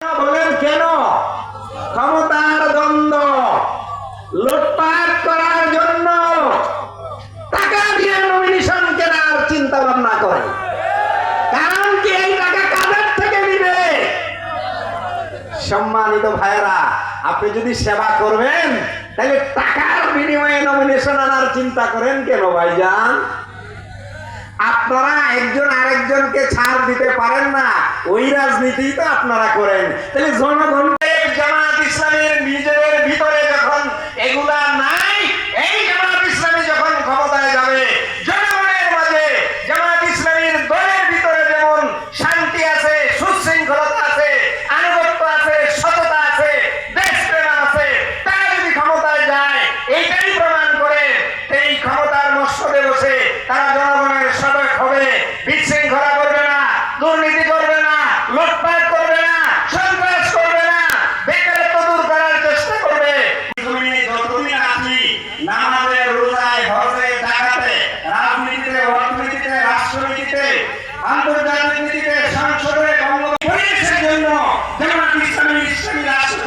বলেন কেন? ক্ষমতার দ্বন্দ্ব লুটপাট করার জন্য টাকা দিয়ে নমিনেশন কেনার চিন্তা ভাবনা করে। কারণ কি এই টাকা কাদের থেকে সম্মানিত ভাইরা আপনি যদি সেবা করবেন তাহলে টাকার বিনিময়ে নমিনেশন আনার চিন্তা করেন কেন ভাইজান? আপনারা একজন আরেকজনকে ছাড় দিতে পারেন না। ওই রাজনীতি তো আপনারা করেন। তাহলে জনগণ দুর্নীতি করবে না লোকপাত করবে না, সন্ত্রাস করবে না, বেকারত্ব দূর করার চেষ্টা করবে। যতদিন আছি নামাজে রোজায় রাজনীতিতে, অর্থনীতিতে, রাষ্ট্রনীতিতে, আন্তর্জাতিক নীতিতে, সংসদে পরিবেশের জন্য যেমন ইসলামী ইসলামী রাষ্ট্র